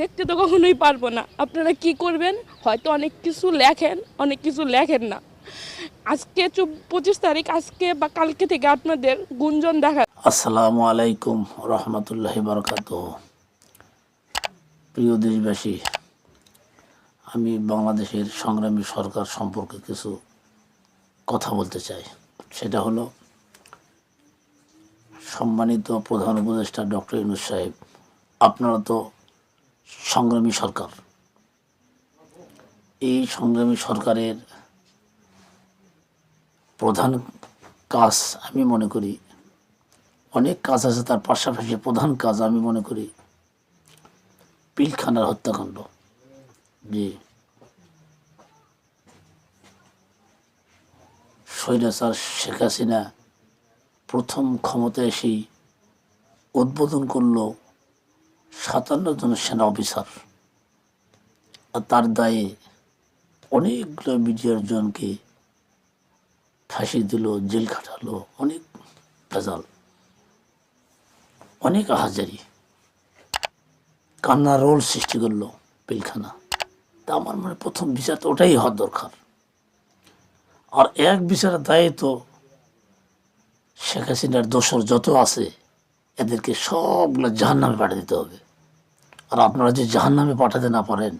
দেখতে তো কখনোই পারব না। আপনারা কি করবেন? হয়তো অনেক কিছু লেখেন, অনেক কিছু লেখেন না। আজকে পঁচিশ তারিখ, আজকে বা কালকে থেকে আপনাদের গুঞ্জন দেখা আসসালামু আলাইকুম রহমতুল্লাহি বরকাত প্রিয় দেশবাসী, আমি বাংলাদেশের সংগ্রামী সরকার সম্পর্কে কিছু কথা বলতে চাই। সেটা হলো, সম্মানিত প্রধান উপদেষ্টা ডক্টর ইনুস সাহেব, আপনারা তো সংগ্রামী সরকার। এই সংগ্রামী সরকারের প্রধান কাজ আমি মনে করি, অনেক কাজ আছে তার পাশাপাশি প্রধান কাজ আমি মনে করি পিলখানার হত্যাকাণ্ড। যে স্বৈরাচার শেখ হাসিনা প্রথম ক্ষমতায় এসেই উদ্বোধন করল সাতান্ন জন সেনা অফিসার। আর তার দায়ে অনেকগুলো মিডিয়ার জনকে ফাঁসি দিল, জেল খাটালো, অনেক ভেজাল, অনেক হাজারি। কান্না রোল সৃষ্টি করল পিলখানা। তা আমার মনে প্রথম বিচার তো ওটাই হওয়া দরকার। আর এক বিচারের দায়ে তো শেখ হাসিনার দোসর যত আছে, এদেরকে সবগুলো জাহান নামে পাঠিয়ে দিতে হবে। আর আপনারা যে জাহান নামে পাঠাতে না পারেন,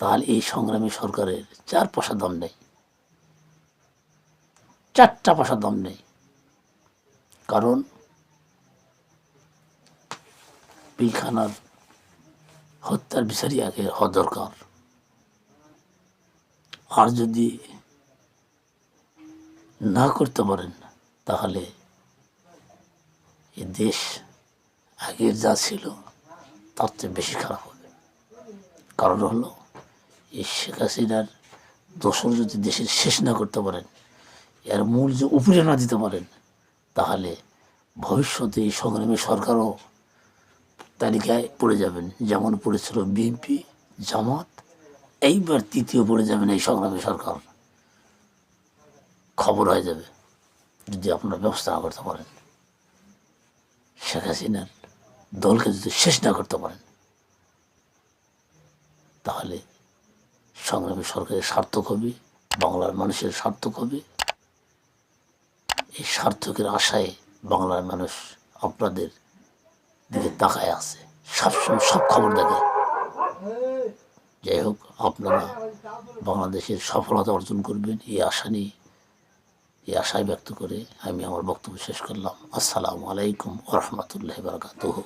তাহলে এই সংগ্রামী সরকারের চার পয়সা দাম নেই। চারটা পয়সা দাম নেই। কারণ পিলখানার হত্যার বিচারই আগে হওয়া দরকার। আর যদি না করতে পারেন, তাহলে এ দেশ আগের যা ছিল তার চেয়ে বেশি খারাপ হবে। কারণ হলো, এই শেখ হাসিনার দোষর যদি দেশের শেষ না করতে পারেন, এর মূল যে উপরে না দিতে পারেন, তাহলে ভবিষ্যতে এই সংগ্রামী সরকারও তালিকায় পড়ে যাবেন। যেমন পড়েছিল বিএনপি, জামাত, এইবার তৃতীয় পড়ে যাবেন এই সংগ্রামী সরকার। খবর হয়ে যাবে যদি আপনারা ব্যবস্থা না করতে পারেন। শেখ হাসিনার দলকে যদি শেষ না করতে পারেন, তাহলে সংগ্রামী সরকারের সার্থক হবে, বাংলার মানুষের সার্থক হবে। এই সার্থকের আশায় বাংলার মানুষ আপনাদের দিকে তাকায় আছে। সবসময় সব খবর দেখে। যাই হোক, আপনারা বাংলাদেশের সফলতা অর্জন করবেন, এই আশা নিয়ে, এই আশায় ব্যক্ত করে আমি আমার বক্তব্য শেষ করলাম। আসসালামু আলাইকুম রহমতুল্লাহ বারকাতুহ।